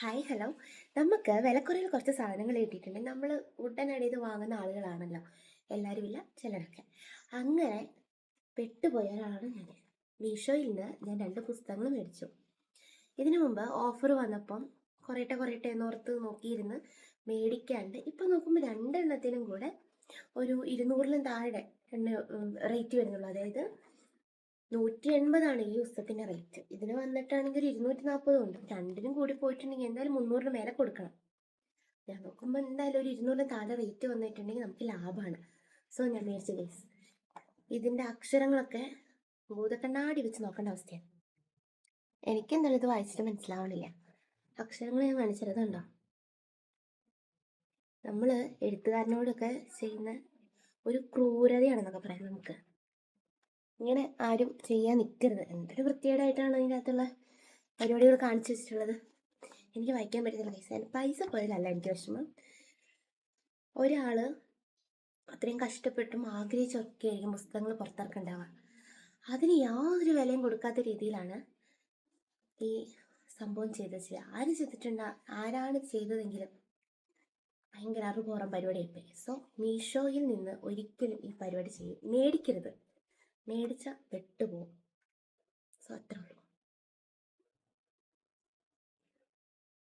Hi hello നമുക്ക് വിലക്കുറയിൽ കുറച്ച് സാധനങ്ങൾ കിട്ടിയിട്ടുണ്ട്. നമ്മൾ ഉടനടി ഇത് വാങ്ങുന്ന ആളുകളാണല്ലോ. എല്ലാവരും ഇല്ല ചിലരൊക്കെ. അങ്ങനെ പെട്ടുപോയ ഒരാളാണ് ഞാൻ. മീഷോയിൽ നിന്ന് ഞാൻ രണ്ട് പുസ്തകങ്ങൾ മേടിച്ചു. ഇതിനു മുമ്പ് ഓഫർ വന്നപ്പം കുറേട്ടെ കുറേട്ടെ എന്നോർത്ത് നോക്കിയിരുന്ന് മേടിക്കാണ്ട് ഇപ്പം നോക്കുമ്പോൾ രണ്ടെണ്ണത്തിനും കൂടെ ഒരു ഇരുന്നൂറിലും താഴെ റേറ്റ് വരുന്നുള്ളൂ. അതായത് നൂറ്റി എൺപതാണ് ഈ പുസ്തകത്തിന്റെ റേറ്റ് ഇതിന് വന്നിട്ടാണെങ്കിൽ ഇരുന്നൂറ്റി നാൽപ്പതും ഉണ്ട്. രണ്ടിനും കൂടി പോയിട്ടുണ്ടെങ്കിൽ എന്തായാലും മുന്നൂറിന് മേലെ കൊടുക്കണം. ഞാൻ നോക്കുമ്പോൾ എന്തായാലും ഒരു ഇരുന്നൂറിന് താഴെ റേറ്റ് വന്നിട്ടുണ്ടെങ്കിൽ നമുക്ക് ലാഭമാണ്. സോ ഞാൻ മേടിച്ചു ഗൈസ് ഇതിന്റെ അക്ഷരങ്ങളൊക്കെ ഭൂതക്കണ്ണാടി വെച്ച് നോക്കേണ്ട അവസ്ഥയാണ്. എനിക്കെന്തായാലും ഇത് വായിച്ചിട്ട് മനസ്സിലാവണില്ല. അക്ഷരങ്ങൾ ഞാൻ കാണിച്ചത് കണ്ടോ? നമ്മൾ എഴുത്തുകാരനോടൊക്കെ ചെയ്യുന്ന ഒരു ക്രൂരതയാണെന്നൊക്കെ പറയാം നമുക്ക്. ഇങ്ങനെ ആരും ചെയ്യാൻ നിൽക്കരുത് എന്തൊരു വൃത്തികേടായിട്ടാണ് അതിനകത്തുള്ള പരിപാടികൾ കാണിച്ചു വെച്ചിട്ടുള്ളത്. എനിക്ക് വായിക്കാൻ പറ്റുന്നില്ല പൈസ പൈസ പോയാലല്ല എനിക്ക് വിഷമം. ഒരാൾ അത്രയും കഷ്ടപ്പെട്ടും ആഗ്രഹിച്ചൊക്കെ ആയിരിക്കും പുസ്തകങ്ങൾ പുറത്തിറക്കുണ്ടാവുക. അതിന് യാതൊരു വിലയും കൊടുക്കാത്ത രീതിയിലാണ് ഈ സംഭവം ചെയ്ത് വെച്ചത്. ആര് ചെയ്തിട്ടുണ്ട? ആരാണ് ചെയ്തതെങ്കിലും ഭയങ്കര അറിവുപൂർവം പരിപാടിയായിപ്പോയി. സോ മീഷോയിൽ നിന്ന് ഒരിക്കലും ഈ പരിപാടി ചെയ്യും മേടിക്കരുത്. മേടിച്ച പെട്ടുപോകും